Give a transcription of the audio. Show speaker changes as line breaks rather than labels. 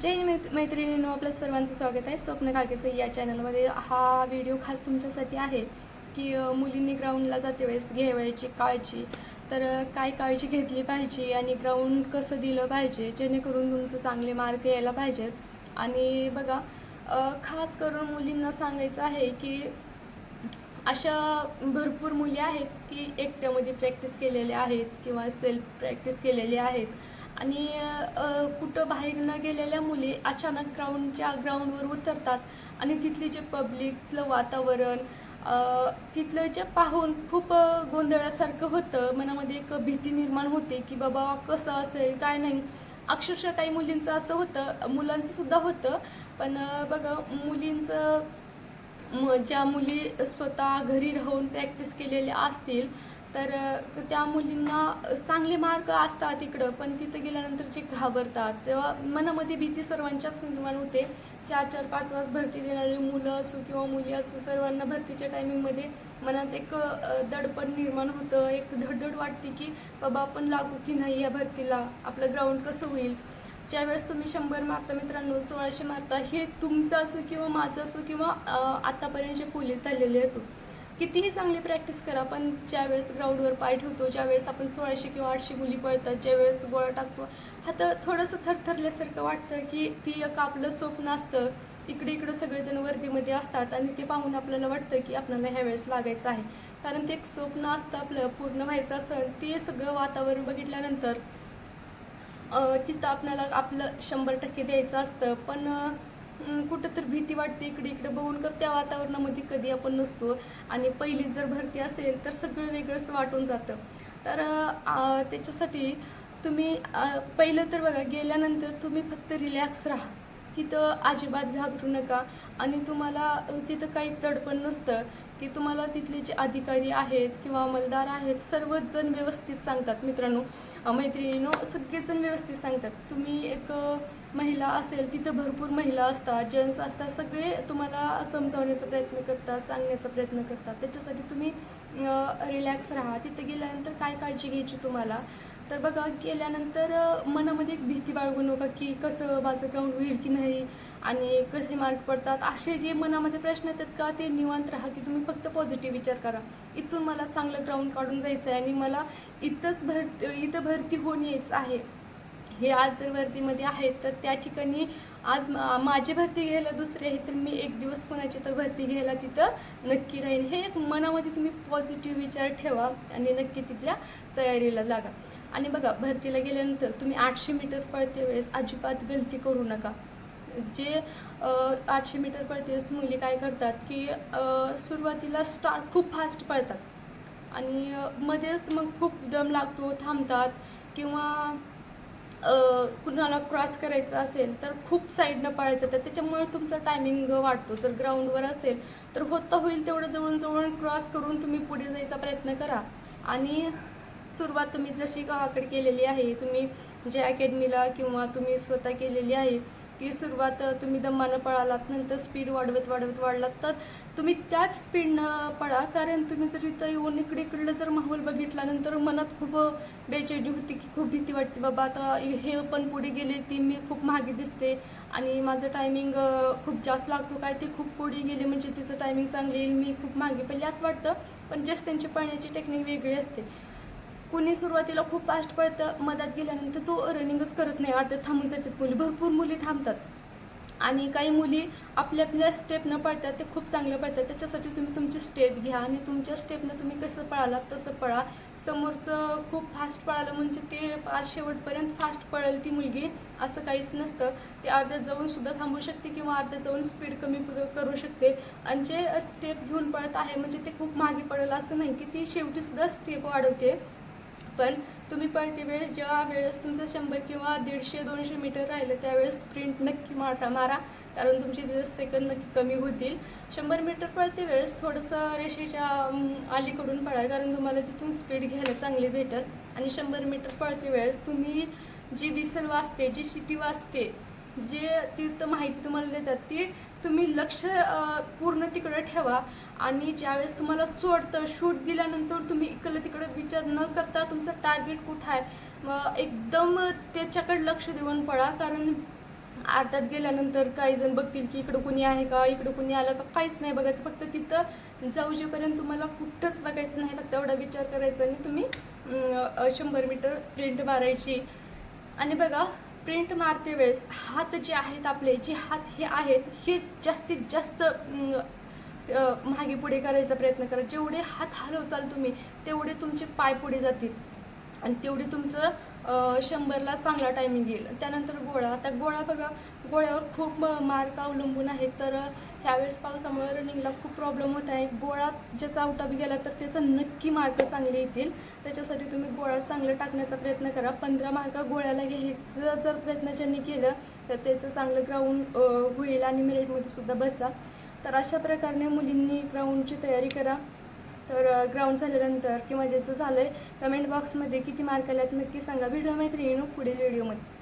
जय हिंद मैत- मैत्रिणींनो आपलं सर्वांचं स्वागत आहे स्वप्न काकेचं या चॅनलमध्ये हा व्हिडिओ खास तुमच्यासाठी आहे की मुलींनी ग्राउंडला जाते वेळेस घ्यावयाची काळजी. तर काय काळजी घेतली पाहिजे आणि ग्राउंड कसं दिलं पाहिजे जेणेकरून तुमचं चांगले मार्क यायला पाहिजेत. आणि बघा खास करून मुलींना सांगायचं आहे की अशा भरपूर मुली आहेत की एकट्यामध्ये प्रॅक्टिस केलेल्या आहेत किंवा सेल्फ प्रॅक्टिस केलेली आहेत. आणि कुठं बाहेर न गेलेल्या मुली अचानक ग्राउंडच्या ग्राउंडवर उतरतात आणि तिथली जे पब्लिकलं वातावरण तिथलं जे पाहून खूप गोंधळासारखं होतं. मनामध्ये एक भीती निर्माण होते की बाबा कसं असेल काय नाही. अक्षरशः काही मुलींचं असं होतं मुलांचं सुद्धा होतं. पण बघा मुलींचं म ज्या मुली स्वतः घरी राहून प्रॅक्टिस केलेल्या असतील तर त्या मुलींना चांगले मार्क असतात इकडं पण तिथं गेल्यानंतर जे घाबरतात तेव्हा मनामध्ये भीती सर्वांच्याच निर्माण होते. चार चार पाच वाज भरती देणारी मुलं असो किंवा मुली असो सर्वांना भरतीच्या टायमिंगमध्ये मनात एक दडपण निर्माण होतं. एक धडधड वाटते की बाबा आपण लागू की नाही या भरतीला? आपलं ग्राउंड कसं होईल? ज्यावेळेस तुम्ही शंभर मारता मित्रांनो सोळाशे मारता हे तुमचं असो किंवा माझं असो किंवा आत्तापर्यंतचे पोलीस झालेले असो कितीही चांगली प्रॅक्टिस करा पण ज्यावेळेस ग्राउंडवर पाय ठेवतो ज्यावेळेस आपण सोळाशे किंवा आठशे मुली पळतात ज्यावेळेस गोळा टाकतो आता थोडंसं थरथरल्यासारखं वाटतं की ती एक आपलं स्वप्न असतं. इकडे इकडं सगळेजण वर्दीमध्ये असतात आणि ते पाहून आपल्याला वाटतं की आपल्याला ह्या वेळेस लागायचं आहे. कारण ते एक स्वप्न असतं आपलं पूर्ण व्हायचं असतं ते सगळं वातावरण बघितल्यानंतर तिथं आपल्याला आपलं शंभर टक्के द्यायचं असतं. पण कुठं तर भीती वाटते इकडे इकडे बघून. कर त्या वातावरणामध्ये कधी आपण नसतो. आणि पहिली जर भरती असेल तर सगळं वेगळंच वाटून जातं. तर त्याच्यासाठी तुम्ही पहिलं तर बघा गेल्यानंतर तुम्ही फक्त रिलॅक्स राहा. तिथं अजिबात घाबरू नका. आणि तुम्हाला तिथं काहीच दडपण नसतं की तुम्हाला तिथले जे अधिकारी आहेत किंवा अंमलदार आहेत सर्वच जण व्यवस्थित सांगतात. मित्रांनो मैत्रिणीनो मैत्रिणींनो व्यवस्थित सांगतात. तुम्ही एक महिला असेल तिथं भरपूर महिला असतात जेंट्स असतात सगळे तुम्हाला समजावण्याचा प्रयत्न करतात सांगण्याचा प्रयत्न करतात. त्याच्यासाठी तुम्ही रिलॅक्स राहा. तिथे गेल्यानंतर काय काळजी घ्यायची तुम्हाला? तर बघा गेल्यानंतर मनामध्ये एक भीती बाळगू नका की कसं माझं ग्राउंड होईल की नाही. नाही. आणि कसे मार्क पडतात? असे जे मनामध्ये प्रश्न येतात का ते निवांत राहा की तुम्ही फक्त पॉझिटिव्ह विचार करा. इथून मला चांगलं ग्राउंड काढून जायचं आहे आणि मला इथंच भरती इथं भरती होऊन यायचं आहे. हे आज जर भरतीमध्ये आहेत तर त्या ठिकाणी आज मा- माझी भरती घ्यायला दुसरी आहे तर मी एक दिवस कोणाची तर भरती घ्यायला तिथं नक्की राहील हे एक मनामध्ये तुम्ही पॉझिटिव्ह विचार ठेवा आणि नक्की तिथल्या तयारीला लागा. आणि बघा भरतीला गेल्यानंतर तुम्ही आठशे मीटर पळते वेळेस अजिबात गलती करू नका. जे आठशे मीटर पळते मुली काय करतात की सुरुवातीला स्टार्ट खूप फास्ट पळतात. आणि मध्येच मग खूप दम लागतो थांबतात किंवा कुणाला क्रॉस करायचं असेल तर खूप साईडनं पळायचं. तर त्याच्यामुळे तुमचा टायमिंग वाढतो. जर ग्राउंडवर असेल तर होता होईल तेवढं जवळून जवळून क्रॉस करून तुम्ही पुढे जायचा प्रयत्न करा. आणि सुरुवात तुम्ही जशी गावाकडे केलेली आहे तुम्ही जे अकॅडमीला किंवा तुम्ही स्वतः केलेली आहे की सुरुवात तुम्ही दमानं पळालात नंतर स्पीड वाढवत वाढवत वाढलात तर तुम्ही त्याच स्पीडनं पळा. कारण तुम्ही जर इथं येऊन इकडे इकडलं जर माहोल बघितला नंतर मनात खूप बेचैनी होती की खूप भीती वाटते बाबा आता हे पण पुढे गेले ती मी खूप मागे दिसते आणि माझं टायमिंग खूप जास्त लागतो काय ते खूप पुढे गेले म्हणजे तिचं टायमिंग चांगलं येईल मी खूप मागे पहिले असं वाटतं. पण जस्ट त्यांची पळण्याची टेक्निक वेगळी असते. कुणी सुरुवातीला खूप फास्ट पळतं मधात गेल्यानंतर तो रनिंगच करत नाही. अर्ध्यात थांबून जातात मुली. भरपूर मुली थांबतात. आणि काही मुली आपल्या आपल्या स्टेपनं पळतात ते खूप चांगलं पळतात. त्याच्यासाठी तुम्ही तुमची स्टेप घ्या आणि तुमच्या स्टेपनं तुम्ही कसं पळालात तसं पळा. समोरचं खूप फास्ट पळालं म्हणजे ते पार शेवटपर्यंत फास्ट पळेल ती मुलगी. असं काहीच नसतं. ते अर्ध्यात जाऊन सुद्धा थांबू शकते किंवा अर्ध्यात जाऊन स्पीड कमी करू शकते. आणि जे स्टेप घेऊन पळत आहे म्हणजे ते खूप मागे पडेल असं नाही की ती शेवटीसुद्धा स्टेप वाढवते. पण तुम्ही पळते वेळेस जेव्हा वेळेस तुमचं शंभर किंवा दीडशे दोनशे मीटर राहिलं त्यावेळेस स्प्रिंट नक्की मारा मारा. कारण तुमचे दिवस सेकंद नक्की कमी होतील. शंभर मीटर पळते वेळेस थोडंसं रेषेच्या अलीकडून पळा कारण तुम्हाला तिथून स्पीड घ्यायला चांगली भेटेल. आणि शंभर मीटर पळते वेळेस तुम्ही जी विसल वाजते जी शिटी वाजते जे तीर्थ माहिती तुम्हाला देतात ती तुम्ही लक्ष पूर्ण तिकडं ठेवा. आणि ज्यावेळेस तुम्हाला सोडतं शूट दिल्यानंतर तुम्ही इकडं तिकडं विचार न करता तुमचं टार्गेट कुठं आहे मग एकदम त्याच्याकडे लक्ष देऊन पळा. कारण आतात गेल्यानंतर काही जण बघतील की इकडं कुणी आहे का इकडं कुणी आलं का काहीच नाही बघायचं. फक्त तिथं जाऊ जेपर्यंत तुम्हाला कुठंच बघायचं नाही फक्त एवढा विचार करायचा आणि तुम्ही शंभर मीटर प्रिंट मारायची. आणि बघा प्रिंट मारते वेळेस हात जे आहेत आपले जे हात हे आहेत हे जास्तीत जास्त मागे पुढे करायचा प्रयत्न करा. जेवढे हात हलवचाल तुम्ही तेवढे तुमचे पाय पुढे जातील. आणि तेवढी तुमचं शंभरला चांगला टायमिंग येईल. त्यानंतर गोळा. आता गोळा बघा गोळ्यावर खूप मार्क अवलंबून आहेत. तर ह्यावेळेस पावसामुळे रनिंगला खूप प्रॉब्लेम होत आहे. गोळा ज्याचा आउट गेला तर त्याचा नक्की मार्क चांगले येतील. त्याच्यासाठी तुम्ही गोळा चांगलं टाकण्याचा प्रयत्न करा. पंधरा मार्क गोळ्याला घ्यायचं जर प्रयत्न ज्यांनी केलं तर त्याचं चांगलं ग्राउंड होईल आणि मेरिटमध्ये सुद्धा बसा. तर अशा प्रकारे मुलींनी ग्राउंडची तयारी करा. तर ग्राउंड झाल्यानंतर किंवा ज्याचं झालं आहे कमेंट बॉक्समध्ये किती मार्क आल्यात नक्की सांगा. व्हिडिओ मैत्रिणी पुढील व्हिडिओमध्ये